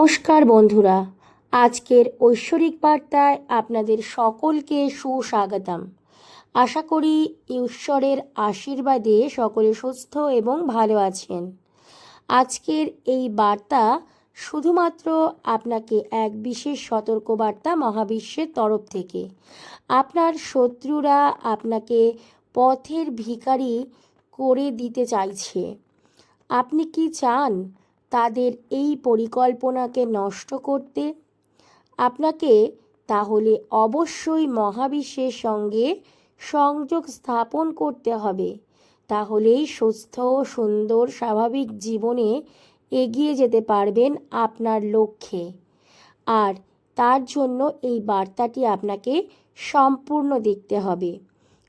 নমস্কার বন্ধুরা, আজকের ঐশ্বরিক বার্তায় আপনাদের সকলকে সুস্বাগতম। আশা করি ঈশ্বরের আশীর্বাদে সকলে সুস্থ এবং ভালো আছেন। আজকের এই বার্তা শুধুমাত্র আপনাকে এক বিশেষ সতর্কবার্তা মহাবিশ্বের তরফ থেকে। আপনার শত্রুরা আপনাকে পথের ভিখারি করে দিতে চাইছে। আপনি কি চান তাদের এই পরিকল্পনাকে নষ্ট করতে? আপনাকে তাহলে অবশ্যই মহাবিশ্বের সঙ্গে সংযোগ স্থাপন করতে হবে। তাহলেই সুস্থ ও সুন্দর, স্বাভাবিক জীবনে এগিয়ে যেতে পারবেন আপনার লক্ষ্যে। আর তার জন্য এই বার্তাটি আপনাকে সম্পূর্ণ দেখতে হবে।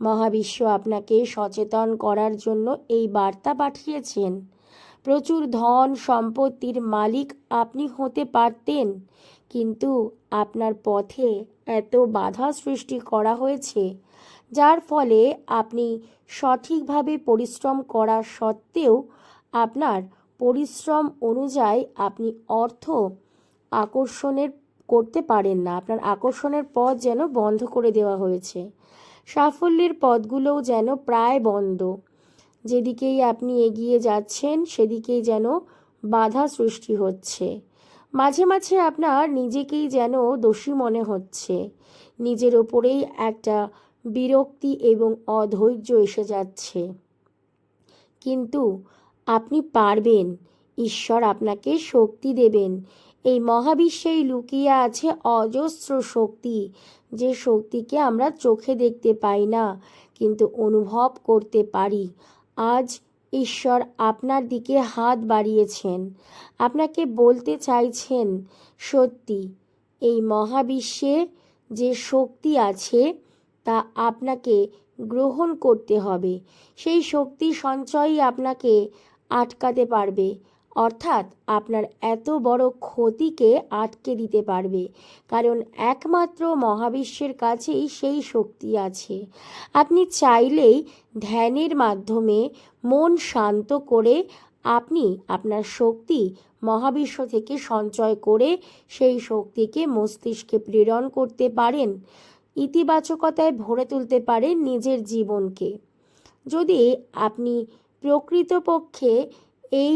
মহাবিশ্ব আপনাকে সচেতন করার জন্য এই বার্তা পাঠিয়েছেন। প্রচুর ধন সম্পত্তির মালিক আপনি হতে পারতেন। কিন্তু আপনার পথে এত বাধা সৃষ্টি করা হয়েছে, যার ফলে আপনি সঠিকভাবে পরিশ্রম করা সত্ত্বেও আপনার পরিশ্রম অনুযায়ী আপনি অর্থ আকর্ষণের করতে পারেন না। আপনার আকর্ষণের পথ যেন বন্ধ করে দেওয়া হয়েছে। সাফল্যের পথগুলোও যেন প্রায় বন্ধ। যেদিকেই আপনি এগিয়ে যাচ্ছেন, সেদিকেই যেন বাধা সৃষ্টি হচ্ছে। মাঝে মাঝে আপনার নিজেকেই যেন দোষী মনে হচ্ছে। নিজের ওপরেই একটা বিরক্তি এবং অধৈর্য এসে যাচ্ছে। কিন্তু আপনি পারবেন। ঈশ্বর আপনাকে শক্তি দেবেন। এই মহাবিশ্বেই লুকিয়ে আছে অজস্র শক্তি। যে শক্তিকে আমরা চোখে দেখতে পাই না, কিন্তু অনুভব করতে পারি। আজ ঈশ্বর আপনার দিকে হাত বাড়িয়েছেন। আপনাকে বলতে চাইছেন, সত্যি, এই মহাবিশ্বে যে শক্তি আছে, তা আপনাকে গ্রহণ করতে হবে। সেই শক্তি সঞ্চয়ই আপনাকে আটকাতে পারবে। অর্থাৎ আপনার এত বড় ক্ষতিকে আটকে দিতে পারবে। কারণ একমাত্র মহাবিশ্বের কাছেই সেই শক্তি আছে। আপনি চাইলেই ধ্যানের মাধ্যমে মন শান্ত করে আপনি আপনার শক্তি মহাবিশ্ব থেকে সঞ্চয় করে সেই শক্তিকে মস্তিষ্কে প্রেরণ করতে পারেন। ইতিবাচকতায় ভরে তুলতে পারেন নিজের জীবনকে। যদি আপনি প্রকৃতপক্ষে এই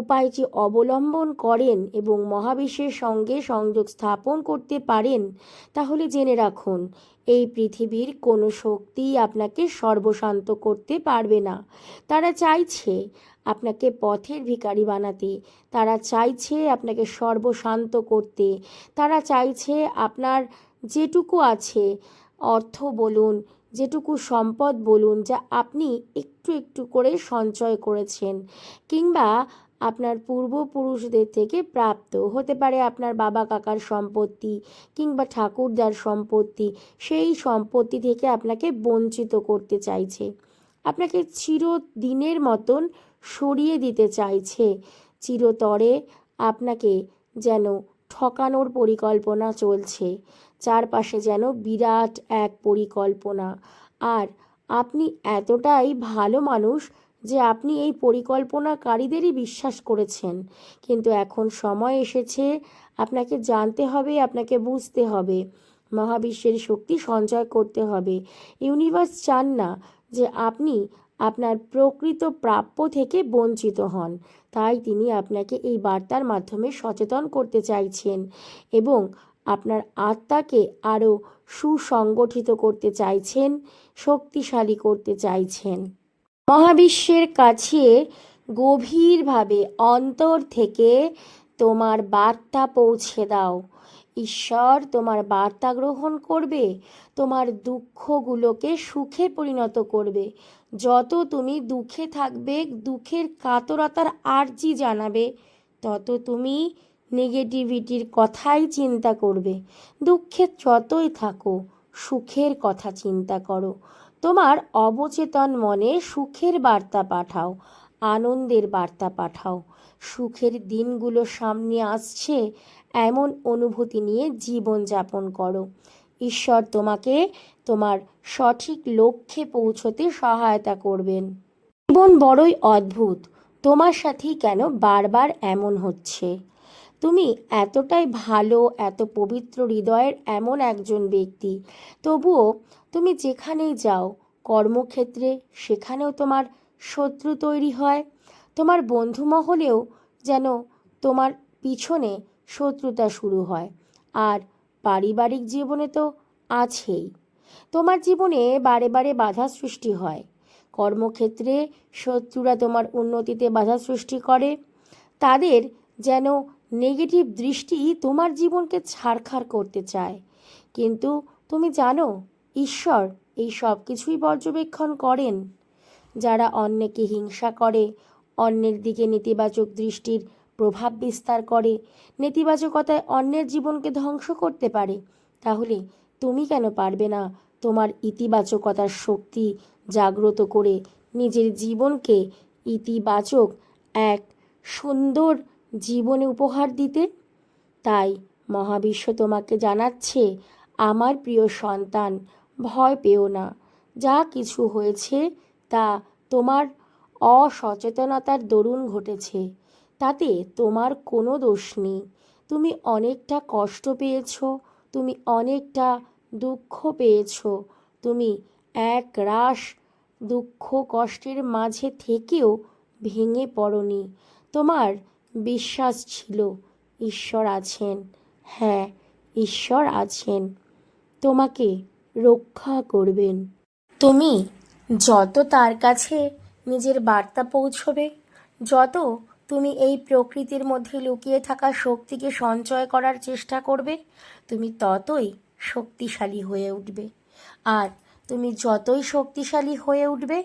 উপায়টি অবলম্বন করেন এবং মহাবিশ্বের সঙ্গে সংযোগ স্থাপন করতে পারেন, তাহলে জেনে রাখুন, এই পৃথিবীর কোনো শক্তি আপনাকে সর্বশান্ত করতে পারবে না। তারা চাইছে আপনাকে পথের ভিখারি বানাতে, তারা চাইছে আপনাকে সর্বশান্ত করতে, তারা চাইছে আপনার যেটুকু আছে অর্থ বলুন, যেটুকু সম্পদ বলুন, যা আপনি একটু একটু করে সঞ্চয় করেছেন, কিংবা আপনার পূর্বপুরুষদের থেকে প্রাপ্ত। হতে পারে আপনার বাবা কাকার সম্পত্তি কিংবা ঠাকুরদার সম্পত্তি। সেই সম্পত্তি থেকে আপনাকে বঞ্চিত করতে চাইছে। আপনাকে চিরদিনের মতন সরিয়ে দিতে চাইছে। চিরতরে আপনাকে যেন ঠকানোর পরিকল্পনা চলছে। চারপাশে যেন বিরাট এক পরিকল্পনা। আর আপনি এতটাই ভালো মানুষ যে আপনি এই পরিকল্পনাকারীদেরই বিশ্বাস করেছেন। কিন্তু এখন সময় এসেছে, আপনাকে জানতে হবে, আপনাকে বুঝতে হবে। মহাবিশ্বের শক্তি সঞ্চয় করতে হবে। ইউনিভার্স চান না যে আপনি আপনার প্রকৃত প্রাপ্য থেকে বঞ্চিত হন। তাই তিনি আপনাকে এই বার্তার মাধ্যমে সচেতন করতে চাইছেন এবং আপনার আত্মাকে আরও সুসংগঠিত করতে চাইছেন, শক্তিশালী করতে চাইছেন। মহাবিশ্বের কাছে গভীরভাবে অন্তর থেকে তোমার বার্তা পৌঁছে দাও। ঈশ্বর তোমার বার্তা গ্রহণ করবে, তোমার দুঃখগুলোকে সুখে পরিণত করবে। যত তুমি দুঃখে থাকবে, দুঃখের কাতরতার আর্জি জানাবে, তত তুমি নেগেটিভিটির কথাই চিন্তা করবে। দুঃখে যতই থাকো, সুখের কথা চিন্তা করো। তোমার অবচেতন মনে সুখের বার্তা পাঠাও, আনন্দের বার্তা পাঠাও। সুখের দিনগুলো সামনে আসছে, এমন অনুভূতি নিয়ে জীবন যাপন করো। ঈশ্বর তোমাকে তোমার সঠিক লক্ষ্যে পৌঁছতে সহায়তা করবেন। জীবন বড়ই অদ্ভুত, তোমার সাথেই কেন বারবার এমন হচ্ছে? তুমি এতটাই ভালো, এত পবিত্র হৃদয়ের এমন একজন ব্যক্তি, তবুও তুমি যেখানেই যাও, কর্মক্ষেত্রে সেখানেও তোমার শত্রু তৈরি হয়। তোমার বন্ধু মহলেও যেন তোমার পিছনে শত্রুতা শুরু হয়। আর পারিবারিক জীবনে তো আছেই। তোমার জীবনে বারে বারে বাধা সৃষ্টি হয়। কর্মক্ষেত্রে শত্রুরা তোমার উন্নতিতে বাধা সৃষ্টি করে। তাদের যেন নেগেটিভ দৃষ্টি তোমার জীবনকে ছাড়খাড় করতে চায়। কিন্তু তুমি জানো ঈশ্বর এই সব কিছুই পর্যবেক্ষণ করেন। যারা অন্যকে হিংসা করে, অন্যের দিকে নেতিবাচক দৃষ্টির প্রভাব বিস্তার করে, নেতিবাচকতায় অন্যের জীবনকে ধ্বংস করতে পারে, তাহলে তুমি কেন পারবে না তোমার ইতিবাচকতার শক্তি জাগ্রত করে নিজের জীবনকে ইতিবাচক এক সুন্দর জীবনে উপহার দিতে? তাই মহাবিশ্ব তোমাকে জানাচ্ছে, আমার প্রিয় সন্তান ভয় পেও না। যা কিছু হয়েছে তা তোমার অসচেতনতার দরুন ঘটেছে। তাতে তোমার কোনো দোষ নেই। তুমি অনেকটা কষ্ট পেয়েছ, তুমি অনেকটা দুঃখ পেয়েছ, তুমি এক রাশ দুঃখ কষ্টের মাঝে থেকেও ভেঙে পড়নি। তোমার বিশ্বাস ছিল, ঈশ্বর আছেন। হ্যাঁ ঈশ্বর আছেন। তোমাকে রক্ষা করবেন। তুমি যত তার কাছে নিজের বার্তা পৌঁছবে, যত তুমি এই প্রকৃতির মধ্যে লুকিয়ে থাকা শক্তিকে সঞ্চয় করার চেষ্টা করবে, তুমি ততই শক্তিশালী হয়ে উঠবে। আর তুমি যতই শক্তিশালী হয়ে উঠবে,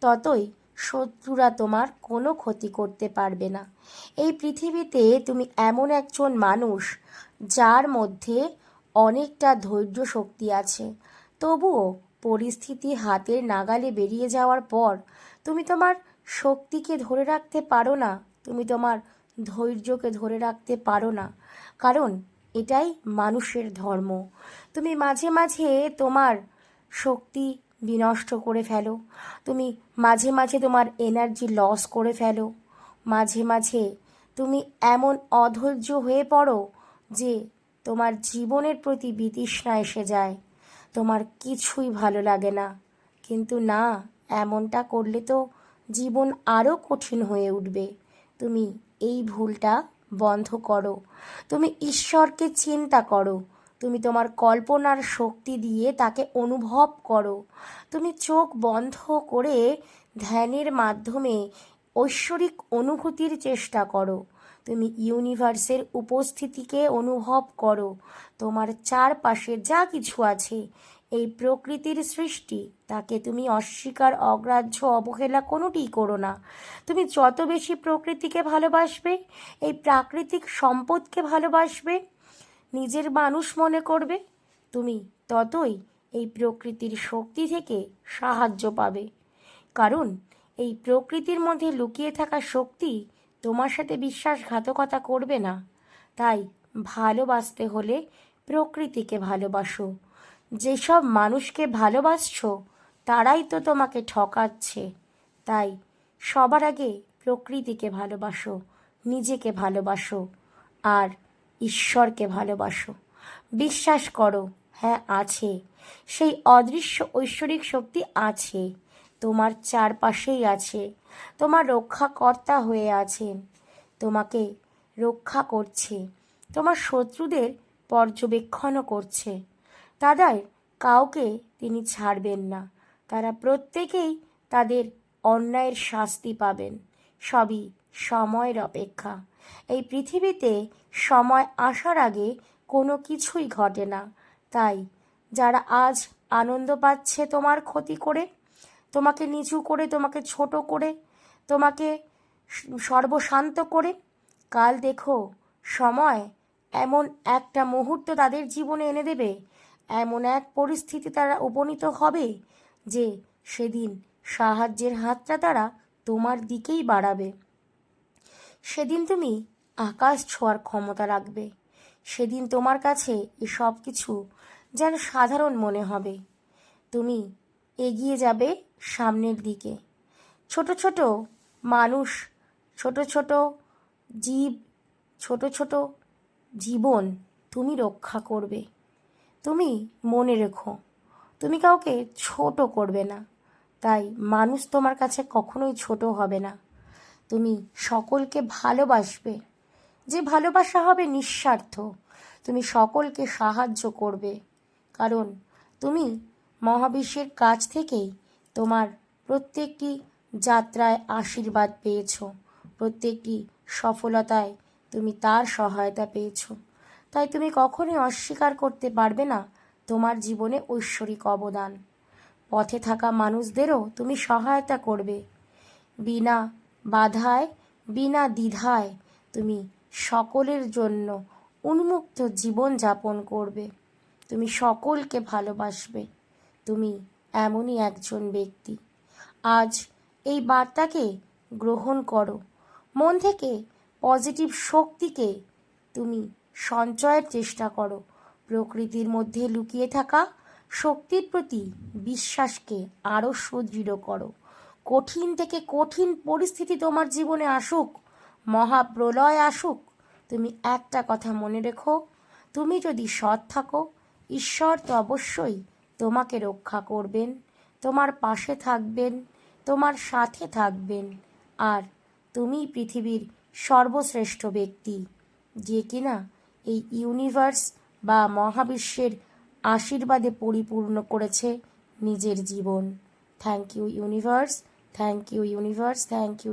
ততই শত্রুরা তোমার কোনো ক্ষতি করতে পারবে না। এই পৃথিবীতে তুমি এমন একজন মানুষ, যার মধ্যে অনেকটা ধৈর্য শক্তি আছে। তবুও পরিস্থিতি হাতের নাগালে বেরিয়ে যাওয়ার পর তুমি তোমার শক্তিকে ধরে রাখতে পারো না, তুমি তোমার ধৈর্যকে ধরে রাখতে পারো না। কারণ এটাই মানুষের ধর্ম। তুমি মাঝে মাঝে তোমার শক্তি বিনষ্ট করে ফেলো। তুমি মাঝে মাঝে তোমার এনার্জি লস করে ফেলো। মাঝে মাঝে তুমি এমন অধৈর্য হয়ে পড়ো যে তোমার জীবনের প্রতি বিতৃষ্ণা এসে যায়। তোমার কিছুই ভালো লাগে না। কিন্তু না, এমনটা করলে তো জীবন আরও কঠিন হয়ে উঠবে। তুমি এই ভুলটা বন্ধ করো। তুমি ঈশ্বরকে চিন্তা করো। তুমি তোমার কল্পনার শক্তি দিয়ে তাকে অনুভব করো। তুমি চোখ বন্ধ করে ধ্যানের মাধ্যমে ঐশ্বরিক অনুভূতির চেষ্টা করো। তুমি ইউনিভার্সের উপস্থিতিকে অনুভব করো। তোমার চারপাশে যা কিছু আছে, এই প্রকৃতির সৃষ্টি, তাকে তুমি অস্বীকার, অগ্রাহ্য, অবহেলা কোনোটিই করো না। তুমি যত বেশি প্রকৃতিকে ভালোবাসবে, এই প্রাকৃতিক সম্পদকে ভালোবাসবে, নিজের মানুষ মনে করবে, তুমি ততই এই প্রকৃতির শক্তি থেকে সাহায্য পাবে। কারণ এই প্রকৃতির মধ্যে লুকিয়ে থাকা শক্তি তোমার সাথে বিশ্বাসঘাতকতা করবে না। তাই ভালোবাসতে হলে প্রকৃতিকে ভালোবাসো। যেসব মানুষকে ভালোবাসছো, তারাই তো তোমাকে ঠকাচ্ছে। তাই সবার আগে প্রকৃতিকে ভালোবাসো, নিজেকে ভালোবাসো আর ঈশ্বরকে ভালোবাসো। বিশ্বাস করো হ্যাঁ আছে। সেই অদৃশ্য ঐশ্বরিক শক্তি আছে। তোমার চারপাশেই আছে। তোমার রক্ষাকর্তা হয়ে আছেন তোমাকে রক্ষা করছে, তোমার শত্রুদের পর্যবেক্ষণও করছে। তাদের কাউকে তিনি ছাড়বেন না, তারা প্রত্যেকেই তাদের অন্যায়ের শাস্তি পাবেন, সবই সময়ের অপেক্ষা। এই পৃথিবীতে সময় আসার আগে কোনো কিছুই ঘটে না, তাই যারা আজ আনন্দ পাচ্ছে তোমার ক্ষতি করে তোমাকে নিচু করে, তোমাকে ছোট করে, তোমাকে সর্বশান্ত করে। কাল দেখো, সময় এমন একটা মুহূর্ত তাদের জীবনে এনে দেবে, এমন এক পরিস্থিতি তারা উপনীত হবে যে সেদিন সাহায্যের হাতটা তারা তোমার দিকেই বাড়াবে। সেদিন তুমি আকাশ ছোঁয়ার ক্ষমতা রাখবে। সেদিন তোমার কাছে এসব কিছু যেন সাধারণ মনে হবে। তুমি এগিয়ে যাবে সামনের দিকে। ছোট ছোট মানুষ, ছোট ছোট জীব, ছোট ছোট জীবন তুমি রক্ষা করবে। তুমি মনে রেখো, তুমি কাউকে ছোট করবে না। তাই মানুষ তোমার কাছে কখনোই ছোট হবে না। তুমি সকলকে ভালোবাসবে। যে ভালোবাসা হবে নিঃস্বার্থ, তুমি সকলকে সাহায্য করবে। কারণ তুমি মহাবিশ্বের কাছ থেকেই তোমার প্রত্যেকটি যাত্রায় আশীর্বাদ পেয়েছ। প্রত্যেকটি সফলতায় তুমি তার সহায়তা পেয়েছ। তাই তুমি কখনোই অস্বীকার করতে পারবে না তোমার জীবনে ঐশ্বরিক অবদান। পথে থাকা মানুষদেরও তুমি সহায়তা করবে। বিনা বাধায়, বিনা দ্বিধায় তুমি সকলের জন্য উন্মুক্ত জীবন যাপন করবে। তুমি সকলকে ভালোবাসবে। তুমি এমনই একজন ব্যক্তি। আজ এই বার্তাকে গ্রহণ করো। মন থেকে পজিটিভ শক্তিকে তুমি সঞ্চয়ের চেষ্টা করো। প্রকৃতির মধ্যে লুকিয়ে থাকা শক্তির প্রতি বিশ্বাসকে আরও সুদৃঢ় করো। কঠিন থেকে কঠিন পরিস্থিতি তোমার জীবনে আসুক, মহাপ্রলয় আসুক, তুমি একটা কথা মনে রেখো। তুমি যদি সৎ থাকো, ঈশ্বর তো অবশ্যই তোমাকে রক্ষা করবেন, তোমার পাশে থাকবেন, তোমার সাথে থাকবেন। আর তুমি পৃথিবীর সর্বশ্রেষ্ঠ ব্যক্তি, যে কিনা এই ইউনিভার্স বা মহাবিশ্বের আশীর্বাদে পরিপূর্ণ করেছে নিজের জীবন। Thank you universe thank you universe thank you